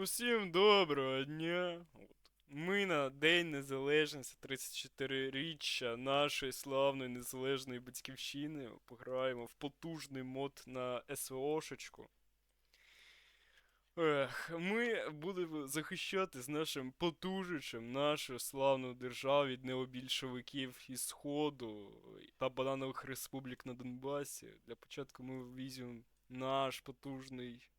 Усім доброго дня. Ми на День Незалежності 34-річчя нашої славної незалежної батьківщини пограємо в потужний мод на СВОшечку. Ех, ми будемо захищати з нашим потужичем нашу славну державу від необільшовиків із Сходу та бананових республік на Донбасі. Для початку ми візьмемо наш потужний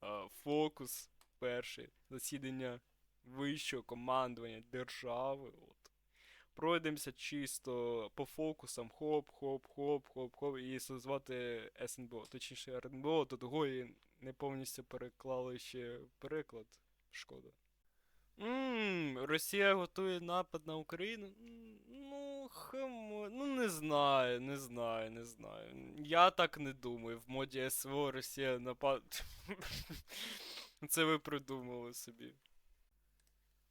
а, фокус перше засідання вищого командування держави. От. Пройдемося чисто по фокусам, хоп, хоп, хоп, хоп, хоп, і звати СНБО, точніше РНБО, то того і не повністю переклали ще переклад. Шкода. Ммм, Росія готує напад на Україну. Ну, хамо, ну не знаю, не знаю, не знаю. Я так не думаю. В моді СВО Росія напад. Це ви придумали собі.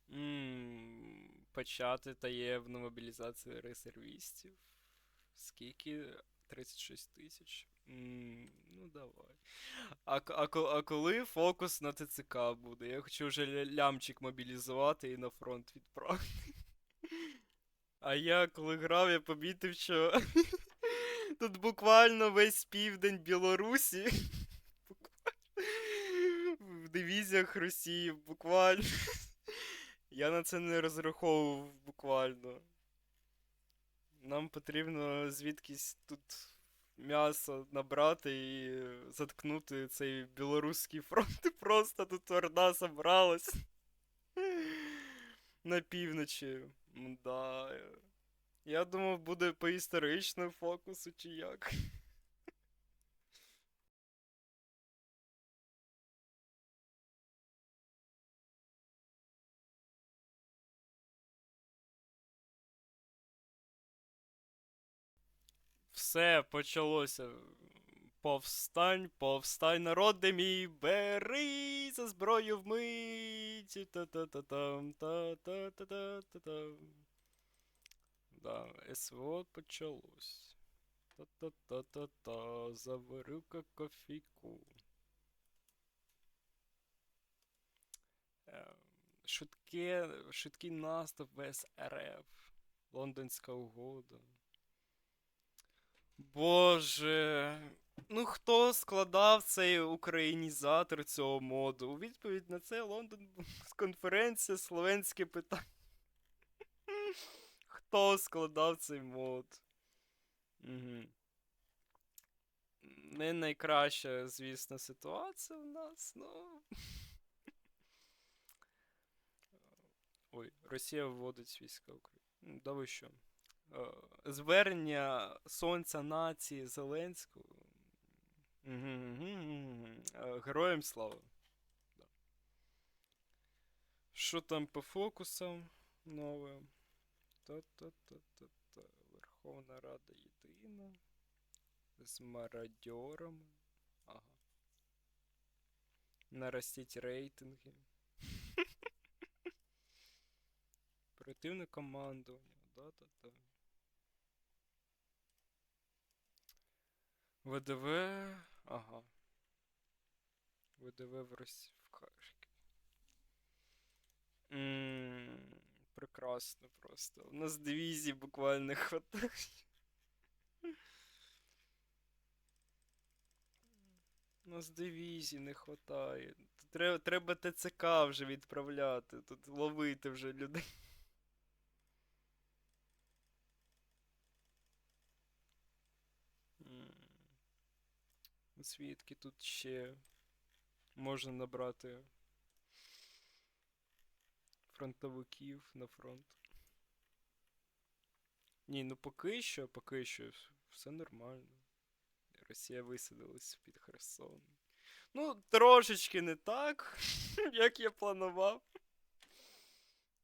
Ммм, почати таємну мобілізацію резервістів. Скільки? 36 тисяч. Ммм, ну давай. А, а, а коли фокус на ТЦК буде? Я хочу вже лямчик мобілізувати і на фронт відправити. А я коли грав, я помітив, що тут буквально весь південь Білорусі. Дивізіях Росії, буквально. Я на це не розраховував буквально. Нам потрібно звідкись тут м'ясо набрати і заткнути цей білоруський фронт. Просто тут орда собралась. На півночі. Мда. Я думав, буде по історичному фокусу чи як. Все почалося. Повстань, повстань, народи мій, бери за зброю вмить. Та-та-та-там, та-та-та-та-та-там. Да, СВО почалось. Та-та-та-та-та, заварю-ка кофійку. Ем, Швидке, швидкий наступ в СРФ. Лондонська угода. Боже. Ну хто складав цей українізатор цього моду? У відповідь на це Лондон конференція словенське питання. Хто складав цей мод? Угу. Не найкраща, звісно, ситуація в нас, ну. Ой, Росія вводить війська України. Да ви що? Е, Звернення сонця нації Зеленського. Е, Героям слава. Да. Що там по фокусам нове? Та-та-та-та-та. Верховна Рада єдина. З мародьорами. Ага. Наростіть рейтинги. Оперативне командування. Да-да-да. ВДВ. Ага. ВДВ в Росії в Харкові. М, Прекрасно просто. У нас дивізій буквально хватає. У нас дивізій не. Тут Треба, треба ТЦК вже відправляти. Тут ловити вже людей. Звідки тут ще можна набрати фронтовиків на фронт? Ні, ну поки що, поки що все нормально. Росія висадилась під Херсон. Ну, трошечки не так, як я планував.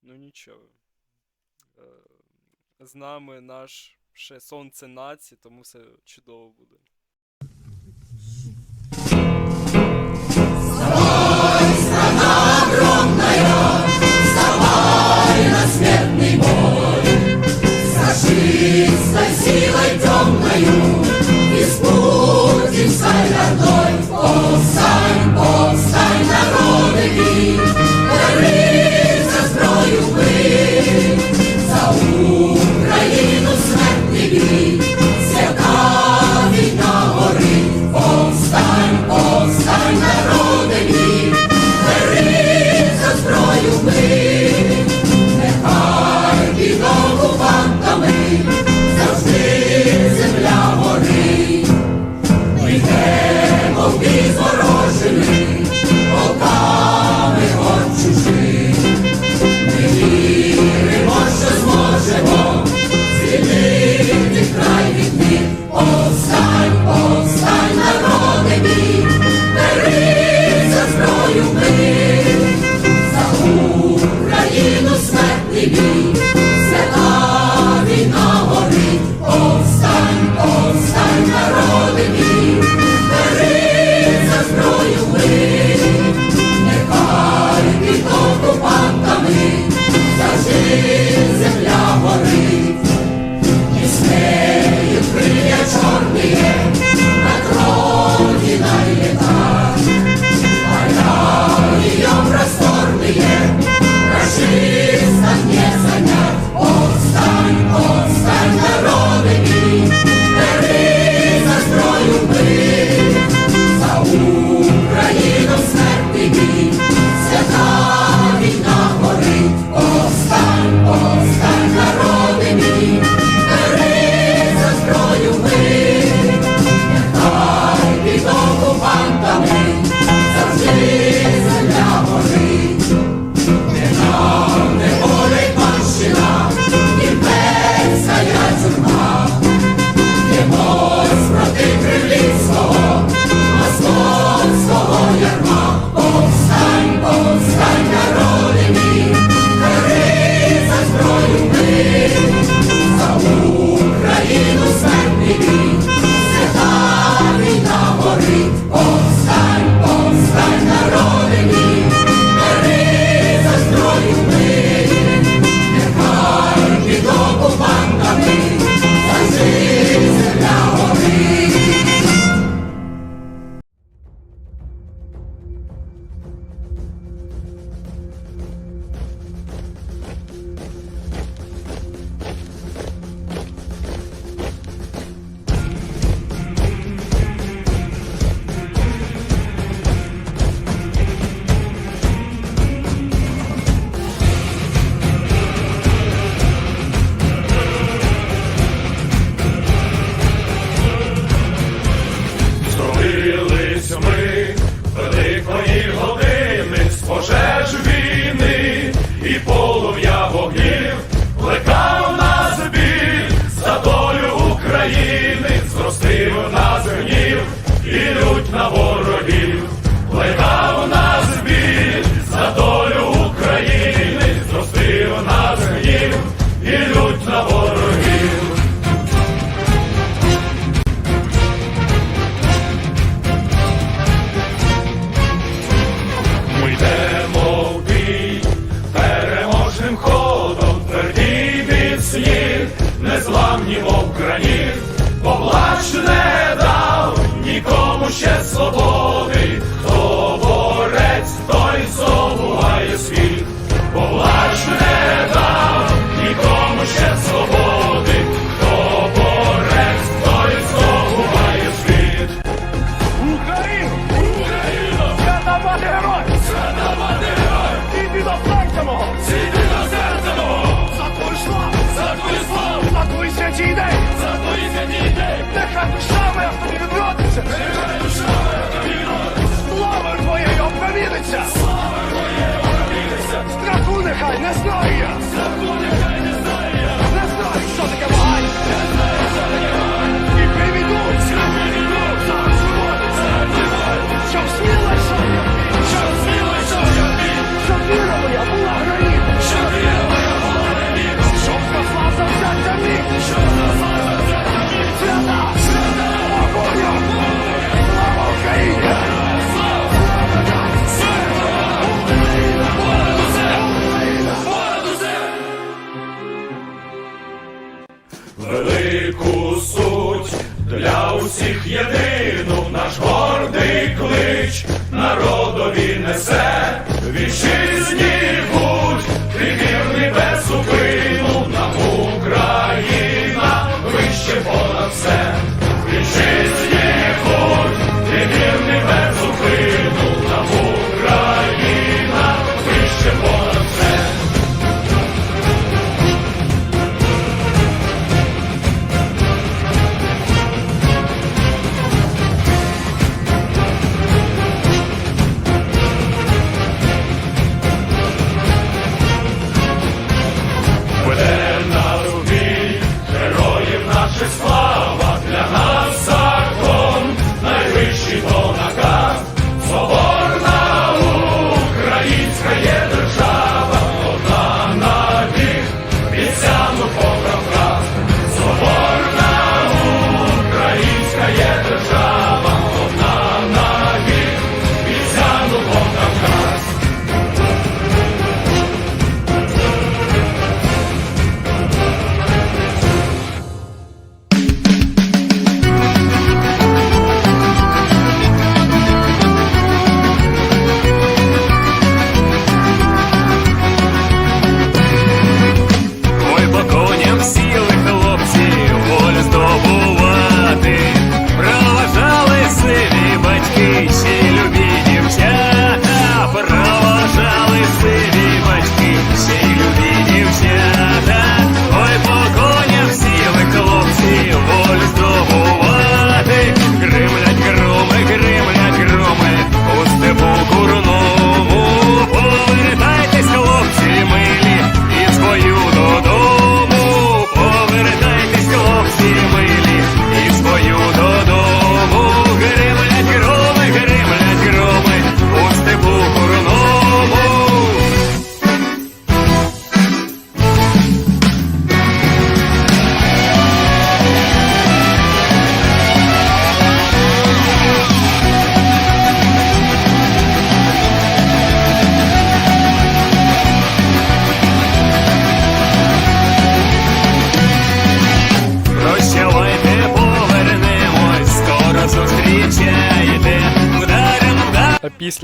Ну нічого. Е, З нами наш ще сонце нації, тому все чудово буде. І ще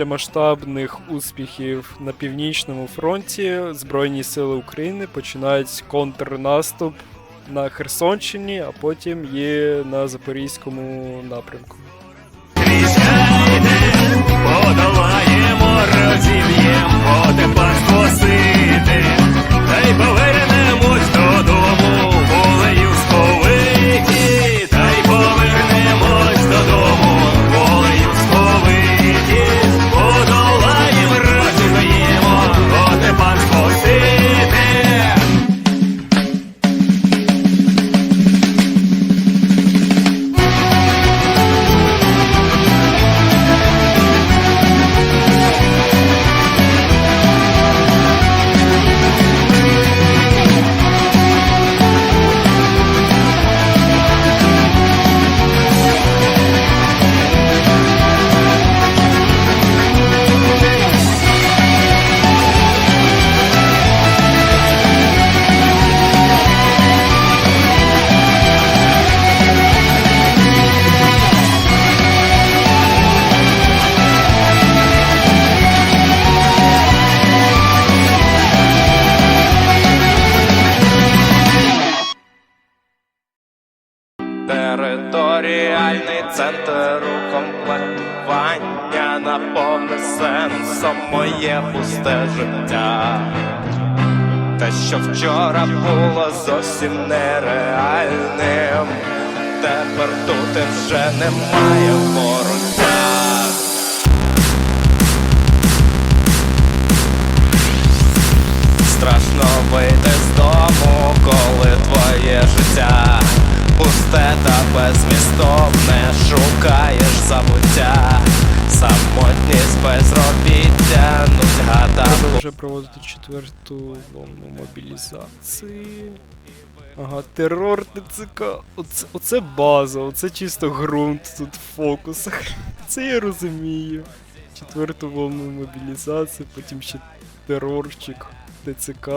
Після масштабних успіхів на північному фронті Збройні Сили України починають контрнаступ на Херсонщині, а потім є на Запорізькому напрямку. Подолаємо, розіб'ємо, тепер спасити, та й повернемось додому, тепер тут вже немає вороття. Страшно вийти з дому, коли твоє життя пусте та безмістовне, шукаєш забуття, самотність безробіття, нудьга та вже проводити четверту волну мобілізації. Ага, терор ТЦК. Оце, оце база, оце чисто ґрунт тут в фокусах. Це я розумію. Четверту волну мобілізації, потім ще терорчик, ТЦК.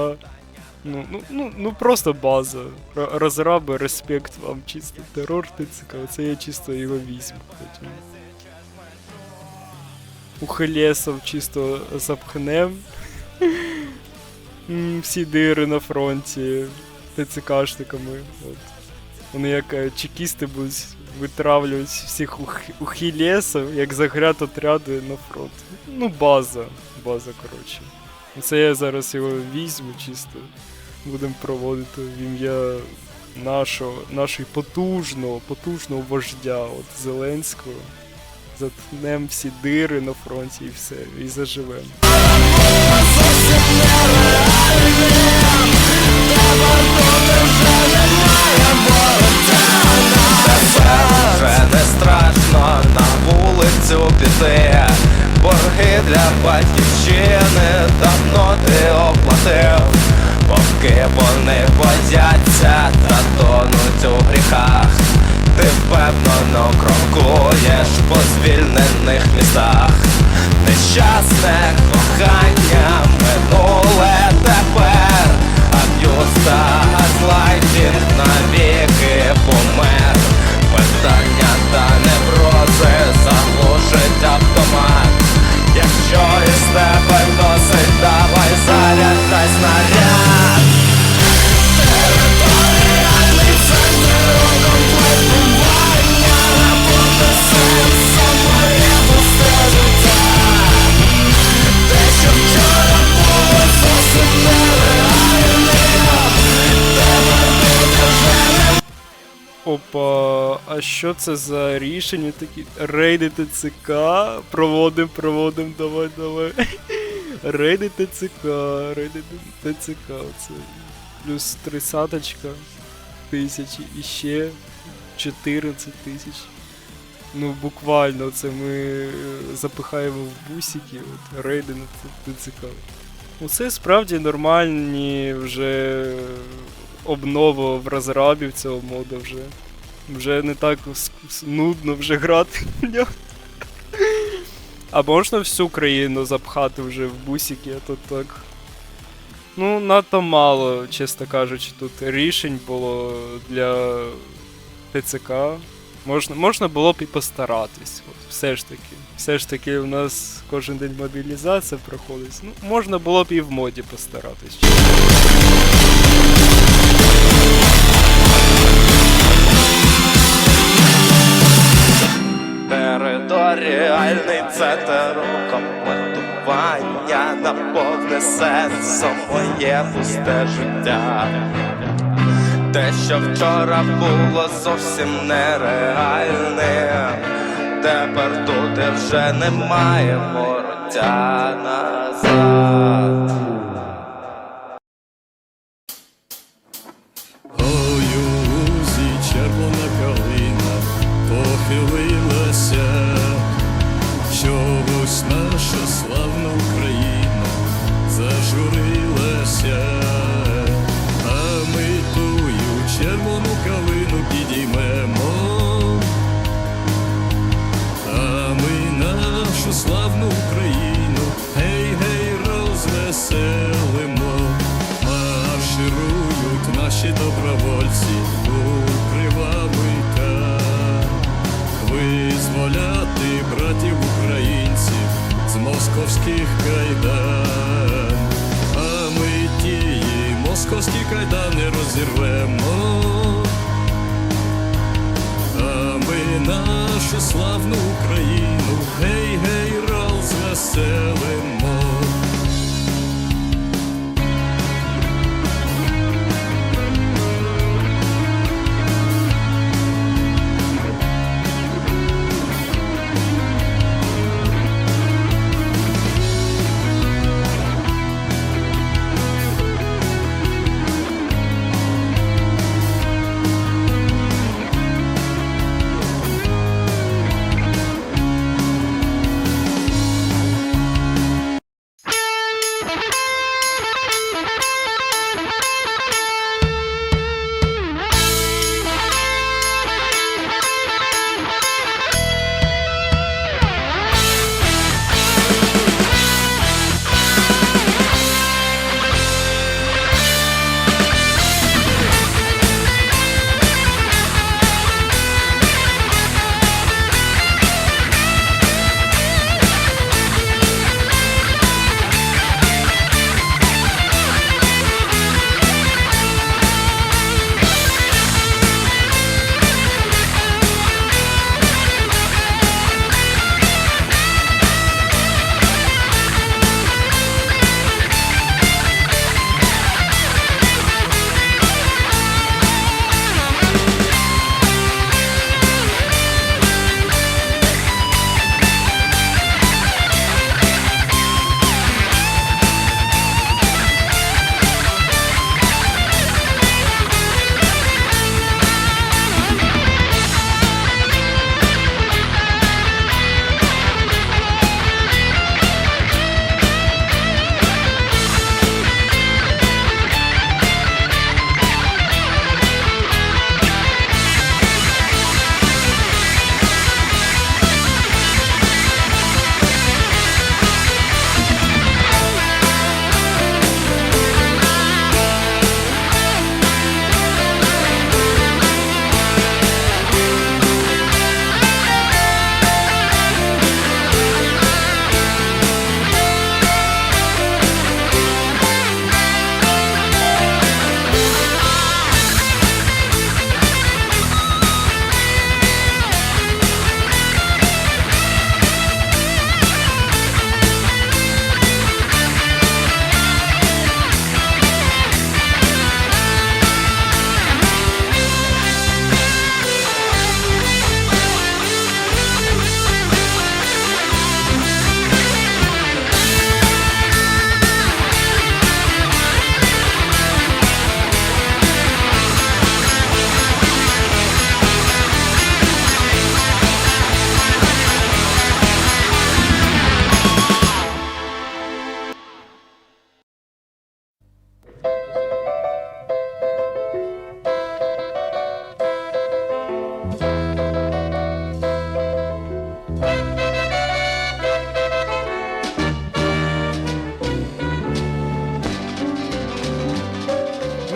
Ну, ну, ну, ну просто база. Р- Розраби, респект вам, чисто терор ТЦК. Оце я чисто його візьму потім. Ухилєсов чисто запхнем. Всі дири на фронті ТЦКшниками. От. Вони як е, чекісти будуть витравлювати всіх ух... ухилєсів, як заград отряди на фронт. Ну, база. База, коротше. Це я зараз його візьму чисто. Будемо проводити в ім'я нашого, нашої потужного, потужного вождя, от Зеленського. Заткнем всі дири на фронті і все, і заживемо. Піти. Борги для батьківщини давно ти оплатив, поки вони бояться та тонуть у гріхах. Ти впевнено крокуєш по звільнених містах. Нещасне кохання минуле аб'юз та газлайтінг навіки помер. Питання та неврози заглушить автомат. Якщо із тебе носить, давай заряд Опа, а що це за рішення такі? Рейди ТЦК. Проводим, проводим, давай, давай. Рейди ТЦК, рейди ТЦК. Оце плюс тридцяточка тисячі і ще 14 тисяч. Ну, буквально це ми е, запихаємо в бусики, от рейди на ТЦК. Оце справді нормальні вже обнову в розрабів цього моду вже. Вже не так нудно вже грати в нього. А можна всю країну запхати вже в бусики, а тут так. Ну, надто мало, чесно кажучи, тут рішень було для ТЦК. Можна можна було б і постаратись. От, Все ж таки. Все ж таки, у нас кожен день мобілізація проходить. Ну, можна було б і в моді постаратись. про реальний центр комплектування наповне сенсом моє пусте життя. Те, що вчора було зовсім нереальне, тепер тут вже немає вороття назад.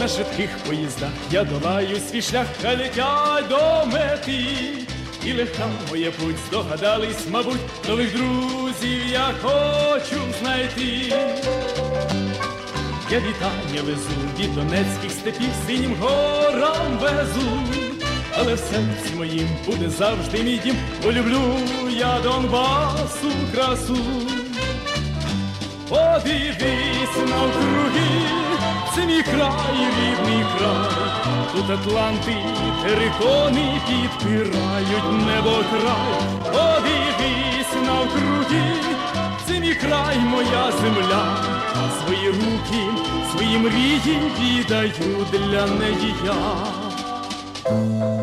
на швидких поїздах я долаю свій шлях, а летя до мети, і легка моє путь здогадались, мабуть, нових друзів я хочу знайти. Я вітання везу від донецьких степів, синім горам везу, але в серці моїм буде завжди мій дім, бо люблю я Донбасу красу. Подивись навкруги це мій край, рідний край, тут Атланти, терикони підпирають небо край. Подивись навкруги, це мій край, моя земля, свої руки, свої мрії віддаю для неї я.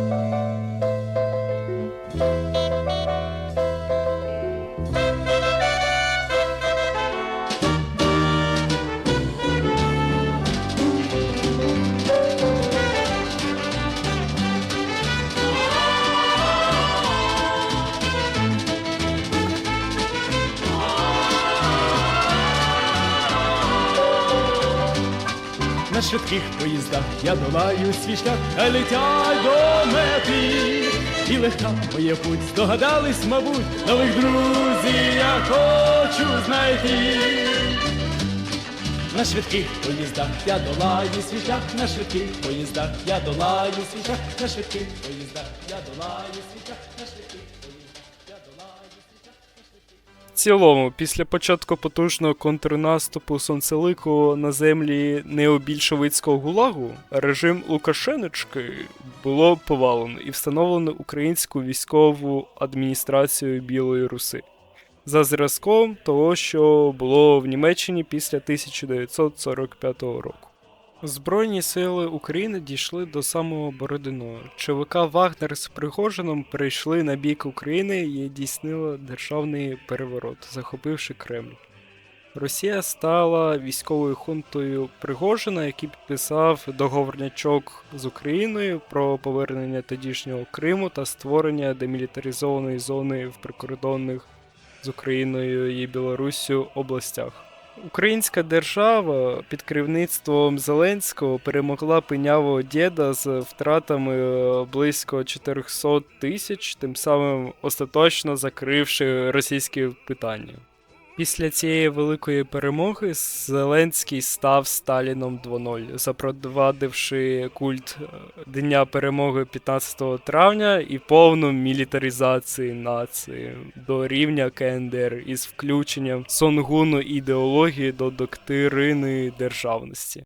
Швидких поїздах. Я долаю свій шлях, летять до мети. І легка моя путь, здогадались, мабуть, нових друзів я хочу знайти. На швидких поїздах я долаю свій на швидких поїздах я долаю свій шлях, на швидких поїздах я долаю свій шлях, цілому, після початку потужного контрнаступу Сонцелику на землі необільшовицького гулагу, режим Лукашенички було повалено і встановлено українську військову адміністрацію Білої Руси за зразком того, що було в Німеччині після 1945 року. Збройні сили України дійшли до самого Бородиного. ЧВК Вагнер з Пригожином перейшли на бік України і здійснила державний переворот, захопивши Кремль. Росія стала військовою хунтою Пригожина, який підписав договорнячок з Україною про повернення тодішнього Криму та створення демілітаризованої зони в прикордонних з Україною і Білоруссю областях. Українська держава під керівництвом Зеленського перемогла пинявого діда з втратами е, близько 400 тисяч, тим самим остаточно закривши російське питання. Після цієї великої перемоги Зеленський став Сталіном 2.0, запровадивши культ е, Дня перемоги 15 травня і повну мілітаризацію нації до рівня КНДР із включенням сонгуну ідеології до доктрини державності.